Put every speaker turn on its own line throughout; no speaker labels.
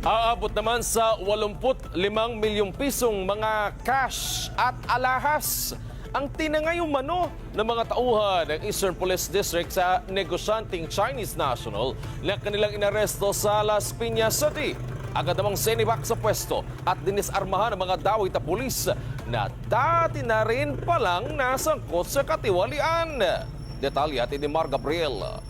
Aabot naman sa 85 milyong pisong mga cash at alahas ang tinangay umano ng mga tauhan ng Eastern Police District sa negosyanteng Chinese national na kanilang inaresto sa Las Piñas City. Agad namang senibak sa pwesto at dinisarmahan ng mga dawit na pulis na dati na rin palang nasangkot sa katiwalian. Detalye at ni Mar Gabriel.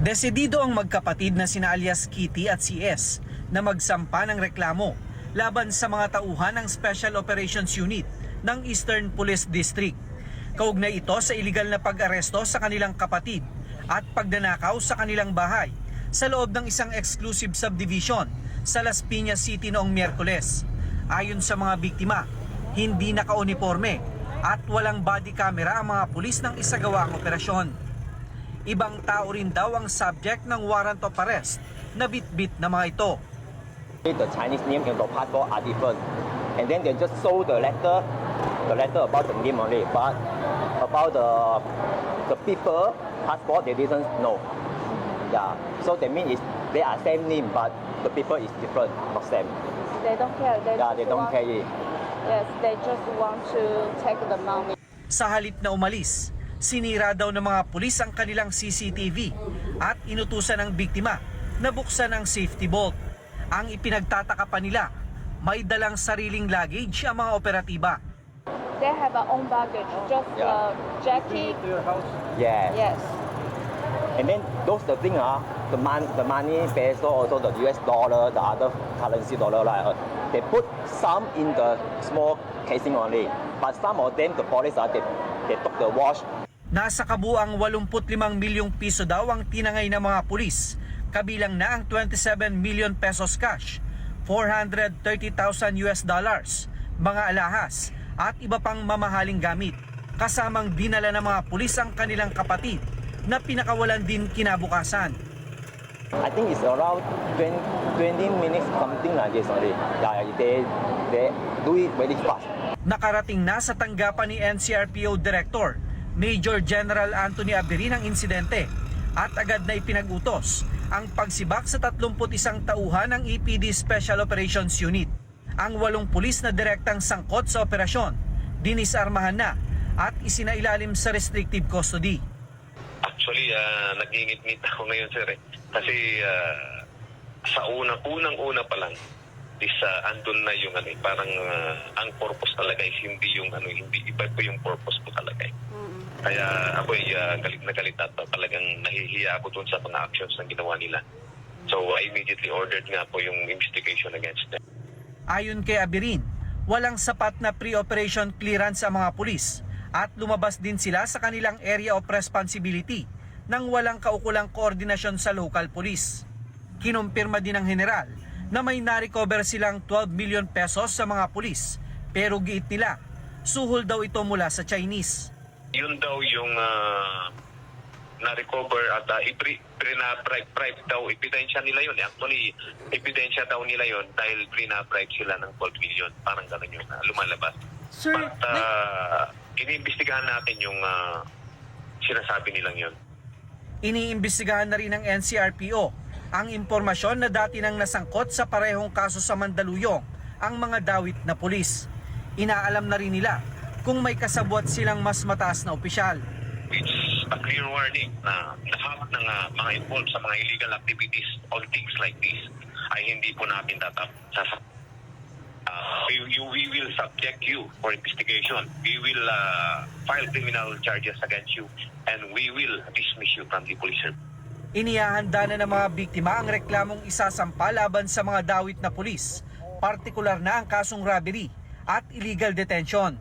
Desidido ang magkapatid na sina alias Kitty at si S na magsampa ng reklamo laban sa mga tauhan ng Special Operations Unit ng Eastern Police District. Kaugnay ito sa iligal na pag-aresto sa kanilang kapatid at pagdanakaw sa kanilang bahay sa loob ng isang exclusive subdivision sa Las Piñas City noong Miyerkules. Ayon sa mga biktima, hindi naka-uniforme at walang body camera ang mga pulis ng isagawa ang operasyon. Ibang tao rin daw ang subject ng warrant of arrest na bitbit na mga ito.
The Chinese name and the passport are different. And then they just show the letter, the letter about the name only. But about the the people passport, they didn't know. Yeah. So that means it's, they are same name, but the people is different, not same.
they don't care. They
Yeah, they don't care it.
Yes, they just want to take the money.
Sa halip na umalis, sinira daw ng mga pulis ang kanilang CCTV at inutusan ng biktima na buksan ang safety bolt. Ang ipinagtataka pa nila, may dalang sariling luggage ang mga operatiba.
They have their own baggage, just uh,
Yeah.
Jackie.
Yeah.
Yes.
And then those the thing ah, the man, the money peso also the US dollar, the other currency dollar right. They put some in the small casing only, but some of them the police ah, they, they took the wash
Nasa kabuang 85 milyong piso daw ang tinangay ng mga pulis, kabilang na ang 27 million pesos cash, 430,000 US dollars, mga alahas at iba pang mamahaling gamit. Kasamang dinala ng mga pulis ang kanilang kapatid na pinakawalan din kinabukasan.
I think it's around 20, 20 minutes something like this only. Yeah, they they do it very fast.
Nakarating na sa tanggapan ni NCRPO Director Major General Anthony Aberin ang insidente at agad na ipinag-utos ang pagsibak sa 31 tauhan ng EPD Special Operations Unit. Ang walong pulis na direktang sangkot sa operasyon, dinisarmahan na at isinailalim sa restrictive custody.
Actually, uh, nag-ingit-ngit ako ngayon, sir. Eh. Kasi ah, sa unang, unang-una pa lang, is uh, andun na yung ano, eh, parang ah, ang purpose talaga is hindi yung ano, hindi iba po yung purpose ko talaga. Eh. Kaya ako ay ah, galit na galit at ah, talagang nahihiya ako dun sa mga actions na ginawa nila. So I immediately ordered nga po yung investigation against them.
Ayon kay Abirin, walang sapat na pre-operation clearance sa mga pulis at lumabas din sila sa kanilang area of responsibility nang walang kaukulang koordinasyon sa local police. Kinumpirma din ng general na may na-recover silang 12 million pesos sa mga pulis pero giit nila, suhol daw ito mula sa Chinese.
Yun daw yung ah, na-recover at uh, pre-bribe bribe daw, ebidensya nila yun. Actually, ebidensya daw nila yun dahil pre-bribe sila ng 12 million. Parang gano'n yung ah, lumalabas.
Sir,
But uh, iniimbestigahan natin yung ah, sinasabi nilang yun.
Iniimbestigahan na rin ng NCRPO ang impormasyon na dati nang nasangkot sa parehong kaso sa Mandaluyong ang mga dawit na pulis. Inaalam na rin nila kung may kasabwat silang mas mataas na opisyal.
It's a clear warning na lahat ng ah, mga involved sa mga illegal activities on things like this ay hindi po natin tatap sasa Ah, we, you, we will subject you for investigation. We will ah, file criminal charges against you and we will dismiss you from the police service.
Inihahanda na ng mga biktima ang reklamong isasampa laban sa mga dawit na pulis, partikular na ang kasong robbery at illegal detention.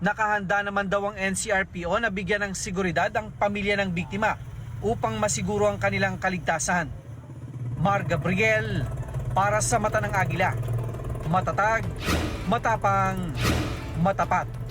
Nakahanda naman daw ang NCRPO na bigyan ng seguridad ang pamilya ng biktima upang masiguro ang kanilang kaligtasan. Mar Gabriel para sa mata ng agila. Matatag, matapang, matapat.